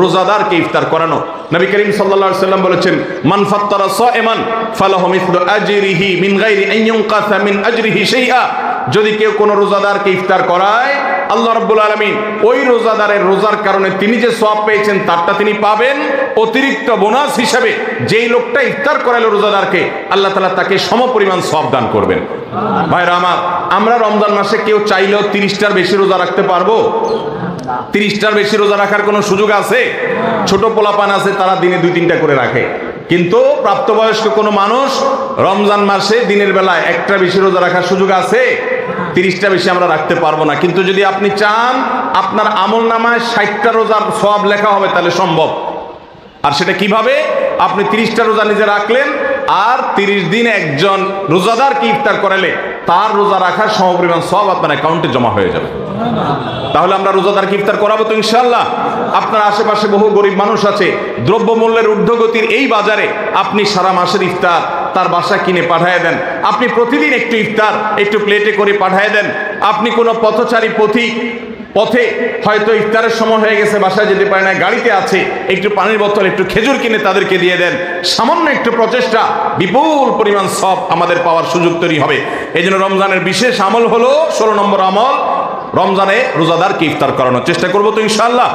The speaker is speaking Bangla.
রোজাদারকে ইফতার করানো। নবী করিম সাল্লাল্লাহু সাল্লাম বলেছেন, মান ফাত্তারা সাইমান ফালাহু মিসলু আজরিহি মিন গায়রি আন ইউনকাসা মিন আজরিহি শাইআ। যদি কেউ কোনো রোজাদারকে ইফতার করায়, আল্লাহ রাব্বুল আলামিন ওই রোজাদারের রোজার কারণে তিনি যে সওয়াব পেয়েছেন, তারটা তিনি পাবেন অতিরিক্ত বোনাস হিসেবে। যেই লোকটা ইফতার করালো রোজাদারকে, আল্লাহ তাআলা তাকে সমপরিমাণ সওয়াব দান করবেন। ভাইরা আমার, আমরা রমজান মাসে কেউ চাইলেও তিরিশটার বেশি রোজা রাখতে পারব? তিরিশটার বেশি রোজা রাখার কোনো সুযোগ আছে? ছোট পোলাপান আছে, তারা দিনে দুই তিনটা করে রাখে। কিন্তু প্রাপ্তবয়স্ক কোনো মানুষ রমজান মাসে দিনের বেলায় একটা বেশি রোজা রাখার সুযোগ আছে? তিরিশটা বেশি আমরা রাখতে পারব না। কিন্তু যদি আপনি চান, আপনার আমল নামায় ষাটটা রোজার সব লেখা হবে, তাহলে সম্ভব। আর সেটা কীভাবে? আপনি তিরিশটা রোজা নিজে রাখলেন, আর তিরিশ দিন একজন রোজাদারকে ইফতার করালে তার রোজা রাখার সমপরিমাণ সব আপনার অ্যাকাউন্টে জমা হয়ে যাবে। তাহলে আমরা রোজাদারকে ইফতার করাবো তো ইনশাল্লাহ আপনার আশেপাশে বহু গরিব মানুষ আছে, দ্রব্যমূল্যের ঊর্ধ্বগতির এই বাজারে আপনি সারা মাসের ইফতার তার বাসা কিনে পাঠিয়ে দেন। আপনি প্রতিদিন একটু ইফতার, একটু প্লেটে করে পাঠিয়ে দেন। আপনি কোনো পথচারী পথিক পথে হয়তো ইফতারের সময় হয়ে গেছে, বাসায় যেতে পারে না, গাড়িতে আছে, একটু পানির বোতল, একটু খেজুর কিনে তাদেরকে দিয়ে দেন। সামান্য একটু প্রচেষ্টা, বিপুল পরিমাণ সব আমাদের পাওয়ার সুযোগ তৈরি হবে। এই জন্য রমজানের বিশেষ আমল হলো, ষোলো নম্বর আমল রমজানে রোজাদারকে ইফতার করানোর চেষ্টা করব তো ইনশাল্লাহ